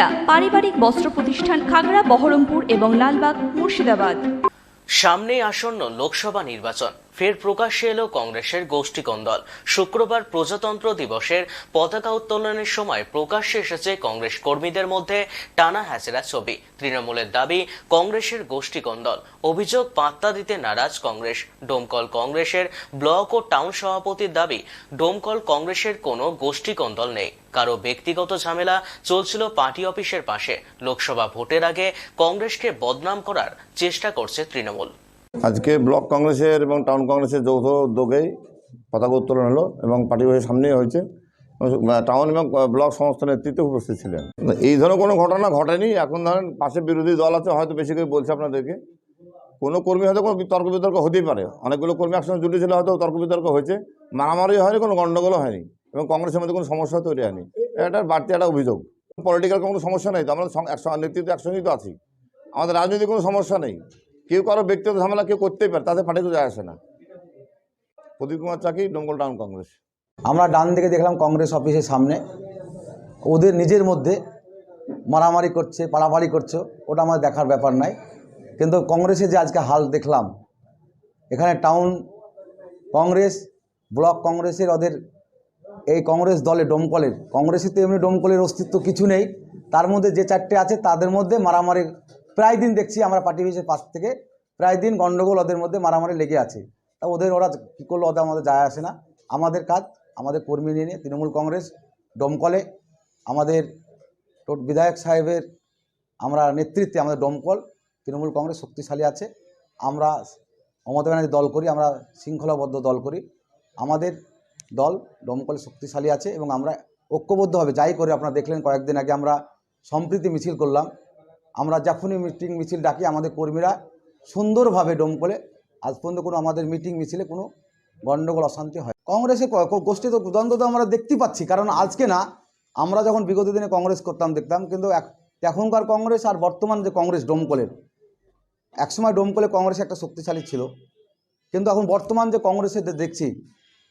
বিক্রেতা পারিবারিক বস্ত্র প্রতিষ্ঠান খাগড়া বহরমপুর এবং লালবাগ মুর্শিদাবাদ। সামনে আসন্ন লোকসভা নির্বাচন। ফের প্রকাশ্যে এলো কংগ্রেসের গোষ্ঠী কন্দল শুক্রবার প্রজাতন্ত্র দিবসের পতাকা উত্তোলনের সময় প্রকাশ্যে এসেছে কংগ্রেস কর্মীদের মধ্যে টানা হ্যাচেরা ছবি। তৃণমূলের দাবি, কংগ্রেসের গোষ্ঠী কন্দল অভিযোগ, পাত্তা দিতে নারাজ কংগ্রেস। ডোমকল কংগ্রেসের ব্লক ও টাউন সভাপতির দাবি, ডোমকল কংগ্রেসের কোনো গোষ্ঠী কন্দল নেই। কারও ব্যক্তিগত ঝামেলা চলছিল পার্টি অফিসের পাশে। লোকসভা ভোটের আগে কংগ্রেসকে বদনাম করার চেষ্টা করছে তৃণমূল। আজকে ব্লক কংগ্রেসের এবং টাউন কংগ্রেসের যৌথ উদ্যোগেই পতাকা উত্তোলন হলো এবং পার্টি অফিসের সামনেই হয়েছে। টাউন এবং ব্লক সমস্ত নেতৃত্বে উপস্থিত ছিলেন। এই ধরনের কোনো ঘটনা ঘটেনি। এখন ধরেন পাশে বিরোধী দল আছে, হয়তো বেশি করে বলছে আপনাদেরকে। কোনো কর্মী হয়তো কোনো তর্ক বিতর্ক হতেই পারে। অনেকগুলো কর্মী একসঙ্গে জুটি ছিল, হয়তো তর্ক বিতর্ক হয়েছে। মারামারি হয়নি, কোনো গণ্ডগোলও হয়নি। এবং কংগ্রেসের মধ্যে কোনো সমস্যা তৈরি হয়নি। এটা বাড়তি একটা অভিযোগ। পলিটিক্যাল কোনো সমস্যা নেই। তো আমরা নেতৃত্ব একসঙ্গেই তো আছি। আমাদের রাজনৈতিক কোনো সমস্যা নেই। কেউ কারও ব্যক্তিগত ঝামেলা কেউ করতেই পারে তাদের পার্টি তো যায় আসে না। প্রদীপ কুমার চাকি ডোমকল টাউন কংগ্রেস। আমরা ডান দিকে দেখলাম কংগ্রেস অফিসের সামনে। ওদের নিজের মধ্যে মারামারি করছে পাড়াপাড়ি করছে, ওটা আমার দেখার ব্যাপার নাই। কিন্তু কংগ্রেসের যে আজকে হাল দেখলাম, এখানে টাউন কংগ্রেস, ব্লক কংগ্রেসের ওদের এই কংগ্রেস দলে ডোমকলের, কংগ্রেসের তো এমনি ডোমকলের অস্তিত্ব কিছু নেই। তার মধ্যে যে চারটে আছে, তাদের মধ্যে মারামারি প্রায় দিন দেখছি আমরা পার্টি অফিসের পাশ থেকে, প্রায় দিন গণ্ডগোল ওদের মধ্যে মারামারি লেগে আছে। তা ওদের ওরা কী করল? ওদের আমাদের যায় আসে না। আমাদের কাজ, আমাদের কর্মী নিয়ে নিয়ে, তৃণমূল কংগ্রেস, ডোমকলে, আমাদের বিধায়ক সাহেবের আমরা নেতৃত্বে আমাদের ডোমকল, তৃণমূল কংগ্রেস শক্তিশালী আছে। আমরা মমতা ব্যানার্জি দল করি, আমরা শৃঙ্খলাবদ্ধ দল করি। আমাদের দল ডোমকল শক্তিশালী আছে এবং আমরা ঐক্যবদ্ধভাবে যাই করে আপনারা দেখলেন, কয়েকদিন আগে আমরা সম্প্রীতি মিছিল করলাম। আমরা যখনই মিটিং মিছিল ডাকি আমাদের কর্মীরা সুন্দরভাবে ডোমকলে আজ পর্যন্ত কোনো আমাদের মিটিং মিছিলে কোনো গণ্ডগোল, অশান্তি হয়। কংগ্রেসের ক- ক- গোষ্ঠীত দ্বন্দ্ব তো আমরা দেখতেই পাচ্ছি, কারণ আজকে না, আমরা যখন বিগত দিনে কংগ্রেস করতাম, দেখতাম, কিন্তু এখনকার কংগ্রেস আর বর্তমান যে কংগ্রেস ডোমকলের একসময় ডোমকলে কংগ্রেস একটা শক্তিশালী ছিল। কিন্তু এখন বর্তমান যে কংগ্রেসের দেখছি,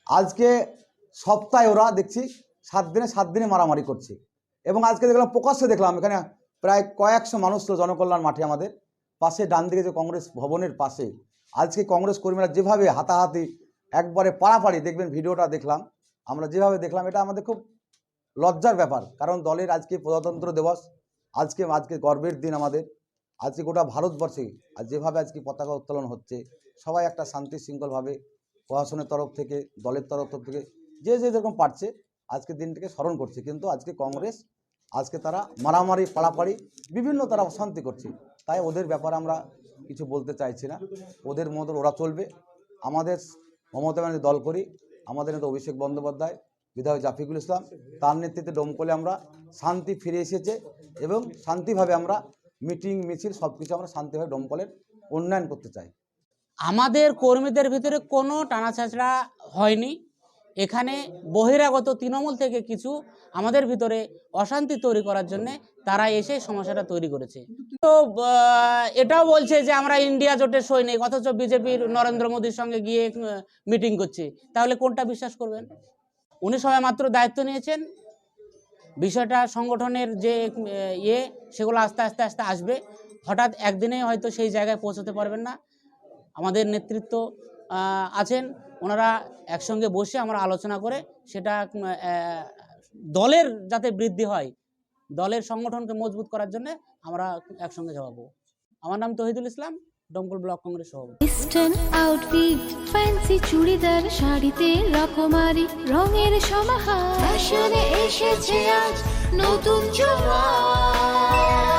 আজকে সপ্তাহে ওরা, দেখছি, সাত দিনে সাত দিনে মারামারি করছে। এবং আজকে দেখলাম, প্রকাশ্যে দেখলাম, এখানে প্রায় কয়েকশো মানুষ ছিল জনকল্যাণ মাঠে আমাদের। পাশে ডান দিকে যে কংগ্রেস ভবনের পাশে, আজকে কংগ্রেস কর্মীরা যেভাবে হাতাহাতি, একবারে পাড়াপাড়ি দেখবেন ভিডিওটা দেখলাম, আমরা যেভাবে দেখলাম, এটা আমাদের খুব লজ্জার ব্যাপার, কারণ দলের আজকে প্রজাতন্ত্র দিবস, আজকে আজকে গর্বের দিন আমাদের, আজকে গোটা ভারতবর্ষে, আর যেভাবে আজকে পতাকা উত্তোলন হচ্ছে, সবাই একটা শান্তি শৃঙ্খলভাবে প্রশাসনের তরফ থেকে, দলের তরফ থেকে, যে যে যেরকম পারছে আজকে দিনটিকে স্মরণ করছে, কিন্তু আজকে কংগ্রেস আজকে তারা মারামারি পাড়াপাড়ি বিভিন্ন তারা অশান্তি করছে। তাই ওদের ব্যাপারে আমরা কিছু বলতে চাইছি না। ওদের মতো ওরা চলবে। আমাদের মমতা ব্যানার্জি দল করি। আমাদের নেতা অভিষেক বন্দ্যোপাধ্যায়, বিধায়ক জাফিকুল ইসলাম, তার নেতৃত্বে ডোমকলে আমরা শান্তি ফিরে এসেছে এবং শান্তিভাবে আমরা মিটিং, মিছিল সব কিছু আমরা শান্তিভাবে ডোমকলের উন্নয়ন করতে চাই। আমাদের কর্মীদের ভিতরে কোনো টানাছাঁচড়া হয়নি। এখানে বহিরাগত তৃণমূল থেকে কিছু আমাদের ভিতরে অশান্তি তৈরি করার জন্যে তারা এসে সমস্যাটা তৈরি করেছে। তো এটাও বলছে যে আমরা ইন্ডিয়া জোটের সৈনিক, অথচ বিজেপির নরেন্দ্র মোদীর সঙ্গে গিয়ে মিটিং করছে। তাহলে কোনটা বিশ্বাস করবেন? উনি সবাই মাত্র দায়িত্ব নিয়েছেন। বিষয়টা সংগঠনের যে ইয়ে সেগুলো আস্তে আস্তে আস্তে আসবে। হঠাৎ একদিনে হয়তো সেই জায়গায় পৌঁছতে পারবেন না। আমাদের নেতৃত্ব আছেন। ওনারা একসঙ্গে বসে আমরা আলোচনা করে সেটা দলের যাতে বৃদ্ধি হয়, দলের সংগঠনকে মজবুত করার জন্য আমরা একসঙ্গে যাব আমার নাম তহিদুল ইসলাম, ডমকল ব্লক কংগ্রেস সভাপতি। আউটফিট ফ্যান্সি চুড়িদার, শাড়িতে রকমারি, রঙের সমাহার। ফ্যাশনে এসেছে আজ নতুন সুনিতা